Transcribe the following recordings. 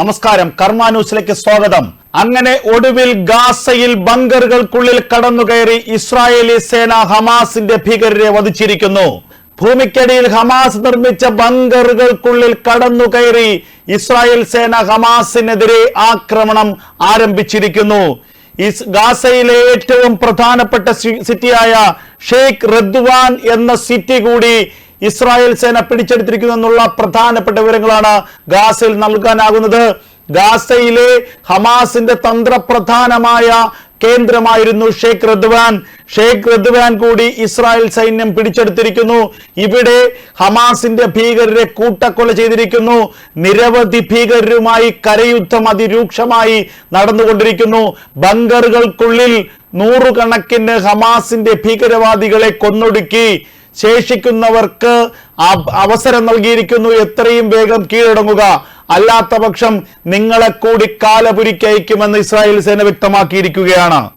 നമസ്കാരം. കർമ്മ ന്യൂസിലേക്ക് സ്വാഗതം. അങ്ങനെ ഒടുവിൽ ഗാസയിൽ ബങ്കറുകൾക്കുള്ളിൽ കടന്നുകയറി ഇസ്രായേലി സേന ഹമാസിന്റെ ഭീകരരെ വധിച്ചിരിക്കുന്നു. ഭൂമിക്കടിയിൽ ഹമാസ് നിർമ്മിച്ച ബങ്കറുകൾക്കുള്ളിൽ കടന്നുകയറി ഇസ്രായേൽ സേന ഹമാസിനെതിരെ ആക്രമണം ആരംഭിച്ചിരിക്കുന്നു. ഗാസയിലെ ഏറ്റവും പ്രധാനപ്പെട്ട സിറ്റിയായ ഷെയ്ഖ് റദ്വാൻ എന്ന സിറ്റി കൂടി ഇസ്രായേൽ സേന പിടിച്ചെടുത്തിരിക്കുന്നു എന്നുള്ള പ്രധാനപ്പെട്ട വിവരങ്ങളാണ് ഗാസയിൽ നൽകാനാകുന്നത്. ഗാസയിലെ ഹമാസിന്റെ തന്ത്രപ്രധാനമായ കേന്ദ്രമായിരുന്നു ഷെയ്ഖ് റദ്വാൻ. ഷെയ്ഖ് റദ്വാൻ കൂടി ഇസ്രായേൽ സൈന്യം പിടിച്ചെടുത്തിരിക്കുന്നു. ഇവിടെ ഹമാസിന്റെ ഭീകരരെ കൂട്ടക്കൊല ചെയ്തിരിക്കുന്നു. നിരവധി ഭീകരരുമായി കരയുദ്ധം അതിരൂക്ഷമായി നടന്നുകൊണ്ടിരിക്കുന്നു. ബങ്കറുകൾക്കുള്ളിൽ നൂറുകണക്കിന് ഹമാസിന്റെ ഭീകരവാദികളെ കൊന്നൊടുക്കി. ശേഷിക്കുന്നവർക്ക് അവസരം നൽകിയിരിക്കുന്നു. എത്രയും വേഗം കീഴടങ്ങുക. അല്ലാത്ത പക്ഷം നിങ്ങളെ കൂടി കാലപുരിക്കയക്കുമെന്ന് ഇസ്രായേൽ സേന വ്യക്തമാക്കിയിരിക്കുകയാണ്.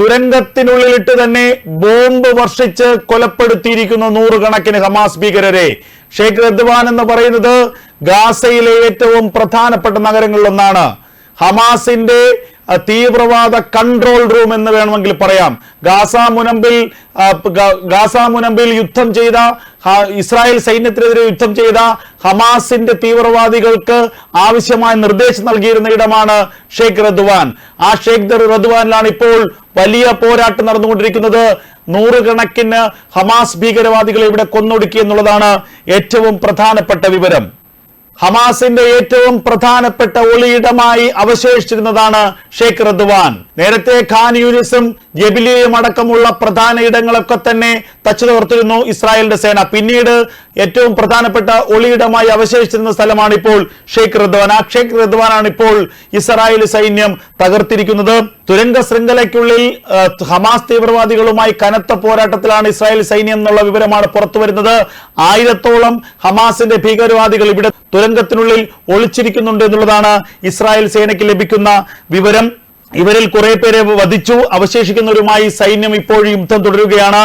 തുരങ്കത്തിനുള്ളിലിട്ട് തന്നെ ബോംബ് വർഷിച്ച് കൊലപ്പെടുത്തിയിരിക്കുന്നു നൂറുകണക്കിന് ഹമാസ് ഭീകരരെ. ഷെയ്ഖ് റദ്വാൻ എന്ന് പറയുന്നത് ഗാസയിലെ ഏറ്റവും പ്രധാനപ്പെട്ട നഗരങ്ങളിലൊന്നാണ്. ഹമാസിന്റെ തീവ്രവാദ കൺട്രോൾ റൂം എന്ന് വേണമെങ്കിൽ പറയാം. ഗാസ മുനമ്പിൽ ഗാസ മുനമ്പിൽ യുദ്ധം ചെയ്ത ഇസ്രായേൽ സൈന്യത്തിനെതിരെ യുദ്ധം ചെയ്ത ഹമാസിന്റെ തീവ്രവാദികൾക്ക് ആവശ്യമായ നിർദ്ദേശം നൽകിയിരുന്ന ഇടമാണ് ഷെയ്ഖ് റദ്വാൻ. ആ ഷെയ്ഖ് റദ്വാനിലാണ് ഇപ്പോൾ വലിയ പോരാട്ടം നടന്നുകൊണ്ടിരിക്കുന്നത്. നൂറുകണക്കിന് ഹമാസ് ഭീകരവാദികളെ ഇവിടെ കൊന്നൊടുക്കി എന്നുള്ളതാണ് ഏറ്റവും പ്രധാനപ്പെട്ട വിവരം. ഹമാസിന്റെ ഏറ്റവും പ്രധാനപ്പെട്ട ഒളിയിടമായി അവശേഷിച്ചിരുന്നതാണ് ഷെയ്ഖ് റദ്വാൻ. നേരത്തെ ഖാൻ യൂനിസും ജബിലിയും അടക്കമുള്ള പ്രധാന ഇടങ്ങളൊക്കെ തന്നെ തച്ചു തകർത്തിരുന്നു ഇസ്രായേലിന്റെ സേന. പിന്നീട് ഏറ്റവും പ്രധാനപ്പെട്ട ഒളിയിടമായി അവശേഷിച്ചിരുന്ന സ്ഥലമാണ് ഇപ്പോൾ ഷെയ്ഖ് റദ്വാൻ. ആ ഷെയ്ഖ് റദ്വാനാണ് ഇപ്പോൾ ഇസ്രായേൽ സൈന്യം തകർത്തിരിക്കുന്നത്. തുരങ്ക ശൃംഖലയ്ക്കുള്ളിൽ ഹമാസ് തീവ്രവാദികളുമായി കനത്ത പോരാട്ടത്തിലാണ് ഇസ്രായേൽ സൈന്യം എന്നുള്ള വിവരമാണ് പുറത്തു വരുന്നത്. ആയിരത്തോളം ഹമാസിന്റെ ഭീകരവാദികൾ ഇവിടെ തുരങ്കത്തിനുള്ളിൽ ഒളിച്ചിരിക്കുന്നുണ്ട് എന്നുള്ളതാണ് ഇസ്രായേൽ സേനയ്ക്ക് ലഭിക്കുന്ന വിവരം. ഇവരിൽ കുറെ പേരെ വധിച്ചു. അവശേഷിക്കുന്നവരുമായി സൈന്യം ഇപ്പോഴും യുദ്ധം തുടരുകയാണ്.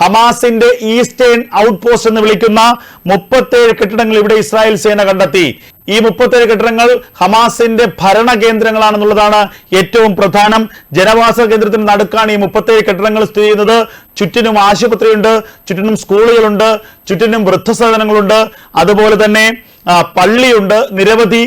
ഹമാസിന്റെ ഈസ്റ്റേൺ ഔട്ട്പോസ്റ്റ് എന്ന് വിളിക്കുന്ന മുപ്പത്തേഴ് കെട്ടിടങ്ങൾ ഇവിടെ ഇസ്രായേൽ സേന കണ്ടെത്തി. ഈ മുപ്പത്തേഴ് കെട്ടിടങ്ങൾ ഹമാസിന്റെ ഭരണ കേന്ദ്രങ്ങളാണെന്നുള്ളതാണ് ഏറ്റവും പ്രധാനം. ജനവാസ കേന്ദ്രത്തിന് നടുക്കാണ് ഈ മുപ്പത്തേഴ് കെട്ടിടങ്ങൾ സ്ഥിതി ചെയ്യുന്നത്. ചുറ്റിനും ആശുപത്രിയുണ്ട് ചുറ്റിനും സ്കൂളുകളുണ്ട് ചുറ്റിനും വൃദ്ധസദനങ്ങളുണ്ട്. അതുപോലെ തന്നെ പള്ളിയുണ്ട് നിരവധി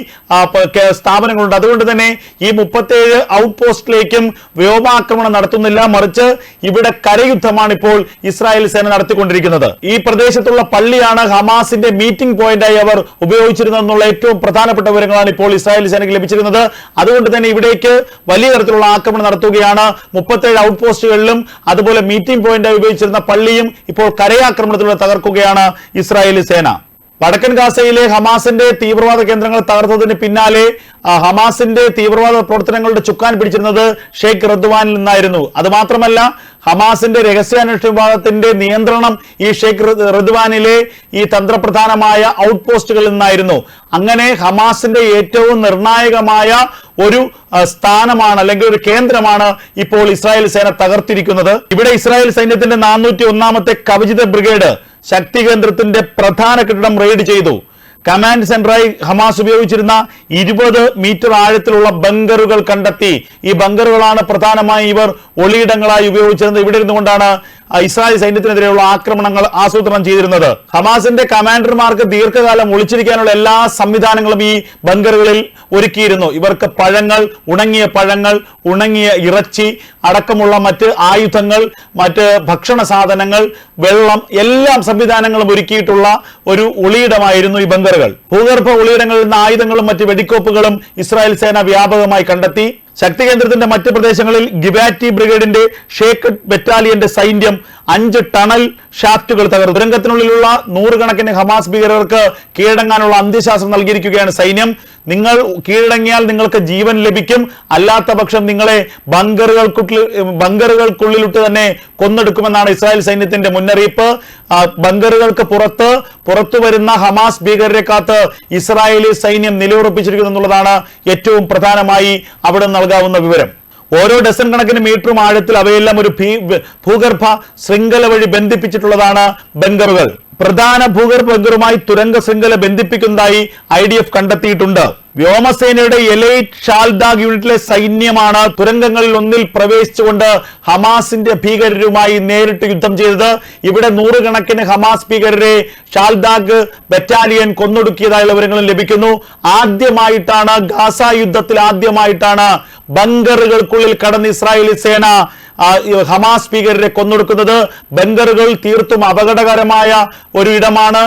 സ്ഥാപനങ്ങളുണ്ട്. അതുകൊണ്ട് തന്നെ ഈ മുപ്പത്തേഴ് ഔട്ട് പോസ്റ്റിലേക്കും വ്യോമാക്രമണം നടത്തുന്നില്ല. മറിച്ച് ഇവിടെ കരയുദ്ധമാണ് ഇപ്പോൾ ഇസ്രായേൽ സേന നടത്തിക്കൊണ്ടിരിക്കുന്നത്. ഈ പ്രദേശത്തുള്ള പള്ളിയാണ് ഹമാസിന്റെ മീറ്റിംഗ് പോയിന്റായി അവർ ഉപയോഗിച്ചിരുന്നതെന്നുള്ള ഏറ്റവും പ്രധാനപ്പെട്ട വിവരങ്ങളാണ് ഇപ്പോൾ ഇസ്രായേൽ സേനയ്ക്ക് ലഭിച്ചിരുന്നത്. അതുകൊണ്ട് തന്നെ ഇവിടേക്ക് വലിയ തരത്തിലുള്ള ആക്രമണം നടത്തുകയാണ്. മുപ്പത്തേഴ് ഔട്ട് പോസ്റ്റുകളിലും അതുപോലെ മീറ്റിംഗ് പോയിന്റായി ഉപയോഗിച്ചിരുന്ന പള്ളിയും ഇപ്പോൾ കരയാക്രമണത്തിലൂടെ തകർക്കുകയാണ് ഇസ്രായേലി സേന. വടക്കൻ ഗാസയിലെ ഹമാസിന്റെ തീവ്രവാദ കേന്ദ്രങ്ങൾ തകർത്തതിന് പിന്നാലെ ഹമാസിന്റെ തീവ്രവാദ പ്രവർത്തനങ്ങളുടെ ചുക്കാൻ പിടിച്ചിരുന്നത് ഷെയ്ഖ് റദ്വാനിൽ നിന്നായിരുന്നു. അത് മാത്രമല്ല ഹമാസിന്റെ രഹസ്യാന്വേഷണ വിഭാഗത്തിന്റെ നിയന്ത്രണം ഈ ഷെയ്ഖ് റിദ്വാനിലെ ഈ തന്ത്രപ്രധാനമായ ഔട്ട് പോസ്റ്റുകളിൽ നിന്നായിരുന്നു. അങ്ങനെ ഹമാസിന്റെ ഏറ്റവും നിർണായകമായ ഒരു സ്ഥാനമാണ് അല്ലെങ്കിൽ ഒരു കേന്ദ്രമാണ് ഇപ്പോൾ ഇസ്രായേൽ സേന തകർത്തിരിക്കുന്നത്. ഇവിടെ ഇസ്രായേൽ സൈന്യത്തിന്റെ നാനൂറ്റി ഒന്നാമത്തെ കവചിത ബ്രിഗേഡ് ശക്തി കേന്ദ്രത്തിന്റെ പ്രധാന കെട്ടിടം റെയ്ഡ് ചെയ്തു. കമാൻഡ് സെന്ററായി ഹമാസ് ഉപയോഗിച്ചിരുന്ന ഇരുപത് മീറ്റർ ആഴത്തിലുള്ള ബങ്കറുകൾ കണ്ടെത്തി. ഈ ബങ്കറുകളാണ് പ്രധാനമായും ഇവർ ഒളിയിടങ്ങളായി ഉപയോഗിച്ചിരുന്നത്. ഇവിടെ ഇരുന്നുകൊണ്ടാണ് ഇസ്രായേൽ സൈന്യത്തിനെതിരെയുള്ള ആക്രമണങ്ങൾ ആസൂത്രണം ചെയ്തിരുന്നത്. ഹമാസിന്റെ കമാൻഡർമാർക്ക് ദീർഘകാലം ഒളിച്ചിരിക്കാനുള്ള എല്ലാ സംവിധാനങ്ങളും ഈ ബങ്കറുകളിൽ ഒരുക്കിയിരുന്നു. ഇവർക്ക് പഴങ്ങൾ ഉണങ്ങിയ പഴങ്ങൾ ഉണങ്ങിയ ഇറച്ചി അടക്കമുള്ള മറ്റ് ആയുധങ്ങൾ മറ്റ് ഭക്ഷണ സാധനങ്ങൾ വെള്ളം എല്ലാം സംവിധാനങ്ങളും ഒരുക്കിയിട്ടുള്ള ഒരു ഒളിയിടമായിരുന്നു ഈ ബങ്കറുകൾ. ഭൂഗർഭ ഒളിയിടങ്ങളിൽ നിന്ന് ആയുധങ്ങളും മറ്റ് വെടിക്കോപ്പുകളും ഇസ്രായേൽ സേന വ്യാപകമായി കണ്ടെത്തി. ശക്തി കേന്ദ്രത്തിന്റെ മറ്റ് പ്രദേശങ്ങളിൽ ഗിബാറ്റി ബ്രിഗേഡിന്റെ ഷേക്ക് ബറ്റാലിയന്റെ സൈന്യം അഞ്ച് ടണൽ ഷാഫ്റ്റുകൾ തകർന്നു. തുരങ്കത്തിനുള്ളിലുള്ള നൂറുകണക്കിന് ഹമാസ് ഭീകരർക്ക് കീഴടങ്ങാനുള്ള അന്ത്യശാസ്ത്രം നൽകിയിരിക്കുകയാണ് സൈന്യം. നിങ്ങൾ കീഴടങ്ങിയാൽ നിങ്ങൾക്ക് ജീവൻ ലഭിക്കും. അല്ലാത്ത പക്ഷം നിങ്ങളെ ബങ്കറുകൾക്കുള്ളിൽ ബങ്കറുകൾക്കുള്ളിലിട്ട് തന്നെ കൊന്നെടുക്കുമെന്നാണ് ഇസ്രായേൽ സൈന്യത്തിന്റെ മുന്നറിയിപ്പ്. ബങ്കറുകൾക്ക് പുറത്ത് പുറത്തു വരുന്ന ഹമാസ് ഭീകരരെ കാത്ത് ഇസ്രായേലി സൈന്യം നിലയുറപ്പിച്ചിരിക്കുന്നു എന്നുള്ളതാണ് ഏറ്റവും പ്രധാനമായി അവിടെ നൽകാവുന്ന വിവരം. ഓരോ ഡസൻ കണക്കിന് മീറ്ററും ആഴത്തിൽ അവയെല്ലാം ഒരു ഭൂഗർഭ ശൃംഖല വഴി ബന്ധിപ്പിച്ചിട്ടുള്ളതാണ് ബങ്കറുകൾ. പ്രധാന ഭൂഗർഭ ബങ്കറുമായി തുരങ്ക ശൃംഖല ബന്ധിപ്പിക്കുന്നതായി ഐ ഡി എഫ് കണ്ടെത്തിയിട്ടുണ്ട്. വ്യോമസേനയുടെ എലൈറ്റ് ഷാൽദാഗ് യൂണിറ്റിലെ സൈന്യമാണ് തുരങ്കങ്ങളിൽ ഒന്നിൽ പ്രവേശിച്ചുകൊണ്ട് ഹമാസിന്റെ ഭീകരരുമായി നേരിട്ട് യുദ്ധം ചെയ്തത്. ഇവിടെ നൂറുകണക്കിന് ഹമാസ് ഭീകരരെ ഷാൽദാഗ് ബറ്റാലിയൻ കൊന്നൊടുക്കിയതായുള്ള വിവരങ്ങളും ലഭിക്കുന്നു. ആദ്യമായിട്ടാണ് ഗാസ യുദ്ധത്തിൽ ആദ്യമായിട്ടാണ് ബങ്കറുകൾക്കുള്ളിൽ കടന്ന് ഇസ്രായേലി സേന ഹമാസ് ഭീകരരെ കൊന്നൊടുക്കുന്നത് ബങ്കറുകൾ തീർത്തും അപകടകരമായ ഒരു ഇടമാണ്.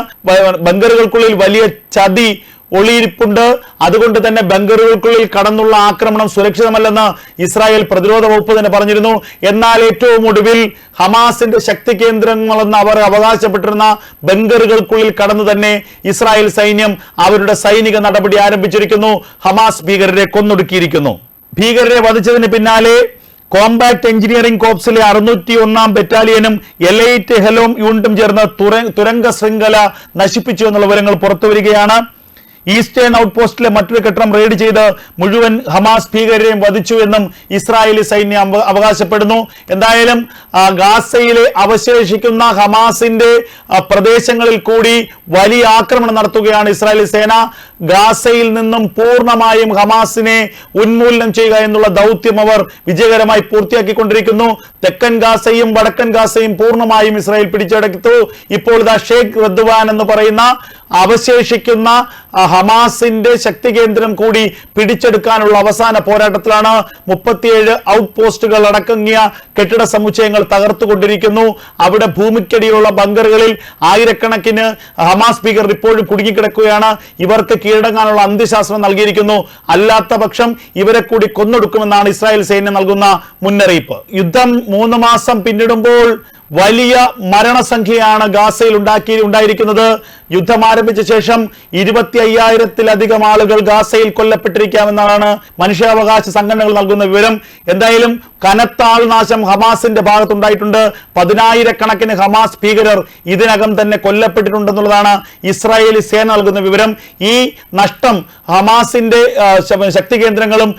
ബങ്കറുകൾക്കുള്ളിൽ വലിയ ചതി ഒളിയിരിപ്പുണ്ട്. അതുകൊണ്ട് തന്നെ ബങ്കറുകൾക്കുള്ളിൽ കടന്നുള്ള ആക്രമണം സുരക്ഷിതമല്ലെന്ന് ഇസ്രായേൽ പ്രതിരോധ വകുപ്പ് തന്നെ പറഞ്ഞിരുന്നു. എന്നാൽ ഏറ്റവും ഒടുവിൽ ഹമാസിന്റെ ശക്തി കേന്ദ്രങ്ങളെന്ന് അവർ അവകാശപ്പെട്ടിരുന്ന ബങ്കറുകൾക്കുള്ളിൽ കടന്നു തന്നെ ഇസ്രായേൽ സൈന്യം അവരുടെ സൈനിക നടപടി ആരംഭിച്ചിരിക്കുന്നു. ഹമാസ് ഭീകരരെ കൊന്നൊടുക്കിയിരിക്കുന്നു. ഭീകരരെ വധിച്ചതിന് പിന്നാലെ കോമ്പാക്ട് എഞ്ചിനീയറിംഗ് കോപ്സിലെ അറുന്നൂറ്റി ഒന്നാം ബറ്റാലിയനും എലൈറ്റ് ഹെലോം യൂണിറ്റും ചേർന്ന് തുര- തുരങ്ക ശൃംഖല നശിപ്പിച്ചു എന്നുള്ള വിവരങ്ങൾ പുറത്തുവരികയാണ്. ഈസ്റ്റേൺ ഔട്ട് പോസ്റ്റിലെ മറ്റൊരു കെട്ടിടം റെയ്ഡ് ചെയ്ത് മുഴുവൻ ഹമാസ് ഭീകരരെയും വധിച്ചു എന്നും ഇസ്രായേലി സൈന്യം അവകാശപ്പെടുന്നു. എന്തായാലും ഗാസയിലെ അവശേഷിക്കുന്ന ഹമാസിന്റെ പ്രദേശങ്ങളിൽ കൂടി വലിയ ആക്രമണം നടത്തുകയാണ് ഇസ്രായേലി സേന. ഗാസയിൽ നിന്നും പൂർണമായും ഹമാസിനെ ഉന്മൂലനം ചെയ്യുക എന്നുള്ള ദൗത്യം അവർ വിജയകരമായി പൂർത്തിയാക്കിക്കൊണ്ടിരിക്കുന്നു. തെക്കൻ ഗാസയും വടക്കൻ ഗാസയും പൂർണമായും ഇസ്രായേൽ പിടിച്ചെടുത്തു ഇപ്പോൾ ഇതാ ഷേഖ് റദ്വാൻ എന്ന് പറയുന്ന അവശേഷിക്കുന്ന ഹമാസിന്റെ ശക്തി കേന്ദ്രം കൂടി പിടിച്ചെടുക്കാനുള്ള അവസാന പോരാട്ടത്തിലാണ് മുപ്പത്തിയേഴ് ഔട്ട് പോസ്റ്റുകൾ അടക്കങ്ങിയ കെട്ടിട സമുച്ചയങ്ങൾ തകർത്തുകൊണ്ടിരിക്കുന്നു. അവിടെ ഭൂമിക്കടിയിലുള്ള ബങ്കറുകളിൽ ആയിരക്കണക്കിന് ഹമാസ് ഭീകർ ഇപ്പോഴും കുടുങ്ങിക്കിടക്കുകയാണ്. ഇവർക്ക് കീഴടങ്ങാനുള്ള അന്ത്യശാസ്ത്രം നൽകിയിരിക്കുന്നു. അല്ലാത്ത പക്ഷം ഇവരെ കൂടി കൊന്നൊടുക്കുമെന്നാണ് ഇസ്രായേൽ സൈന്യം നൽകുന്ന മുന്നറിയിപ്പ്. യുദ്ധം മൂന്ന് മാസം പിന്നിടുമ്പോൾ വലിയ മരണസംഖ്യയാണ് ഗാസയിൽ ഉണ്ടാക്കി ഉണ്ടായിരിക്കുന്നത്. യുദ്ധം ആരംഭിച്ച ശേഷം ഇരുപത്തി അയ്യായിരത്തിലധികം ആളുകൾ ഗാസയിൽ കൊല്ലപ്പെട്ടിരിക്കാമെന്നാണ് മനുഷ്യാവകാശ സംഘടനകൾ നൽകുന്ന വിവരം. എന്തായാലും കനത്ത ആൾനാശം ഹമാസിന്റെ ഭാഗത്തുണ്ടായിട്ടുണ്ട്. പതിനായിരക്കണക്കിന് ഹമാസ് ഭീകരർ ഇതിനകം തന്നെ കൊല്ലപ്പെട്ടിട്ടുണ്ടെന്നുള്ളതാണ് ഇസ്രായേലി സേന നൽകുന്ന വിവരം. ഈ നഷ്ടം ഹമാസിന്റെ ശക്തി കേന്ദ്രങ്ങളും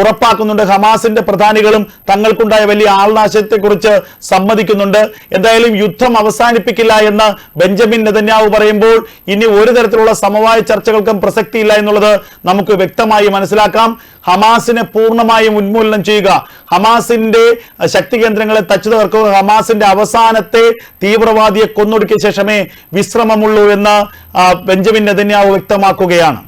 ഉറപ്പാക്കുന്നുണ്ട്. ഹമാസിന്റെ പ്രധാനികളും തങ്ങൾക്കുണ്ടായ വലിയ ആൾനാശത്തെക്കുറിച്ച് സമ്മതിക്കുന്നുണ്ട്. എന്തായാലും യുദ്ധം അവസാനിപ്പിക്കില്ല എന്ന് ബെഞ്ചമിൻ നെതന്യാവ് പറയുമ്പോൾ ഇനി ഒരു തരത്തിലുള്ള സമവായ ചർച്ചകൾക്കും പ്രസക്തിയില്ല എന്നുള്ളത് നമുക്ക് വ്യക്തമായി മനസ്സിലാക്കാം. ഹമാസിനെ പൂർണമായും ഉന്മൂലനം ചെയ്യുക. ഹമാസിന്റെ ശക്തി കേന്ദ്രങ്ങളെ തച്ചു തകർക്കുക ഹമാസിന്റെ അവസാനത്തെ തീവ്രവാദിയെ കൊന്നൊടുക്കിയ ശേഷമേ വിശ്രമമുള്ളൂ എന്ന് ബെഞ്ചമിൻ നെതന്യാവ് വ്യക്തമാക്കുകയാണ്.